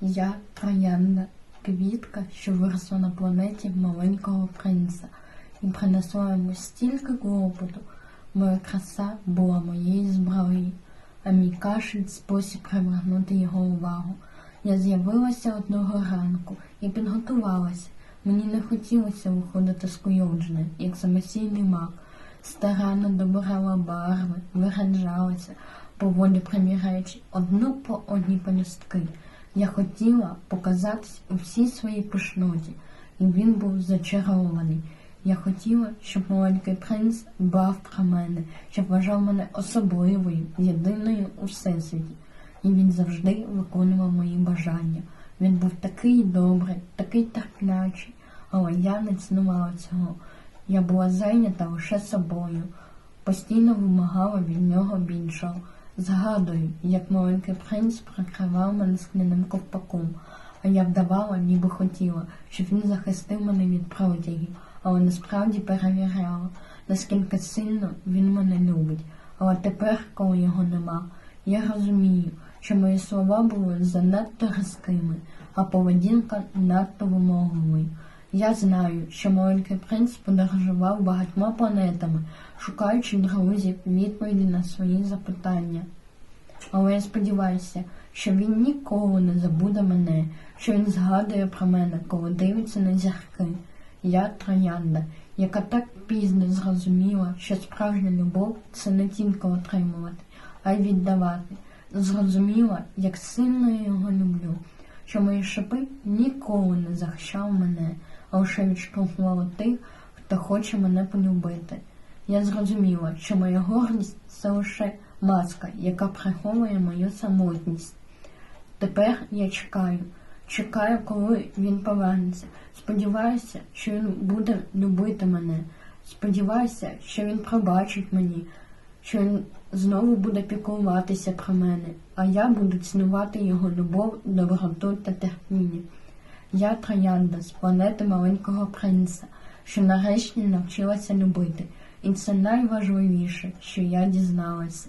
Я троянда, квітка, що виросла на планеті маленького принца, і принесла йому стільки клопоту. Моя краса була моєю зброєю, а мій кашель спосіб привернути його увагу. Я з'явилася одного ранку і підготувалася. Мені не хотілося виходити з куйовджини, як самостійний маг. Старанно добирала барви, виражалася, поволі приміряючи одну по одній пелюстки. Я хотіла показатись у всій своїй пишноті, і він був зачарований. Я хотіла, щоб маленький принц дбав про мене, щоб вважав мене особливою, єдиною у всесвіті. І він завжди виконував мої бажання. Він був такий добрий, такий терплячий, але я не цінувала цього. Я була зайнята лише собою, постійно вимагала від нього більшого. Згадую, як маленький принц прикривав мене скляним ковпаком, а я вдавала, ніби хотіла, щоб він захистив мене від протягів, але насправді перевіряла, наскільки сильно він мене любить. Але тепер, коли його нема, я розумію, що мої слова були занадто різкими, а поведінка надто вимогливою. Я знаю, що маленький принц подорожував багатьма планетами, шукаючи друзів відповіді на свої запитання. Але я сподіваюся, що він ніколи не забуде мене, що він згадує про мене, коли дивиться на зірки. Я троянда, яка так пізно зрозуміла, що справжня любов це не тільки отримувати, а й віддавати. Зрозуміла, як сильно я його люблю, що мої шипи ніколи не захищав мене, лише відштовхували тих, хто хоче мене полюбити. Я зрозуміла, що моя гордість це лише маска, яка приховує мою самотність. Тепер я чекаю, чекаю, коли він повернеться. Сподіваюся, що він буде любити мене. Сподіваюся, що він пробачить мені, що він знову буде піклуватися про мене, а я буду цінувати його любов, доброту та терпіння. Я троянда з планети маленького принца, що нарешті навчилася любити, і це найважливіше, що я дізналася.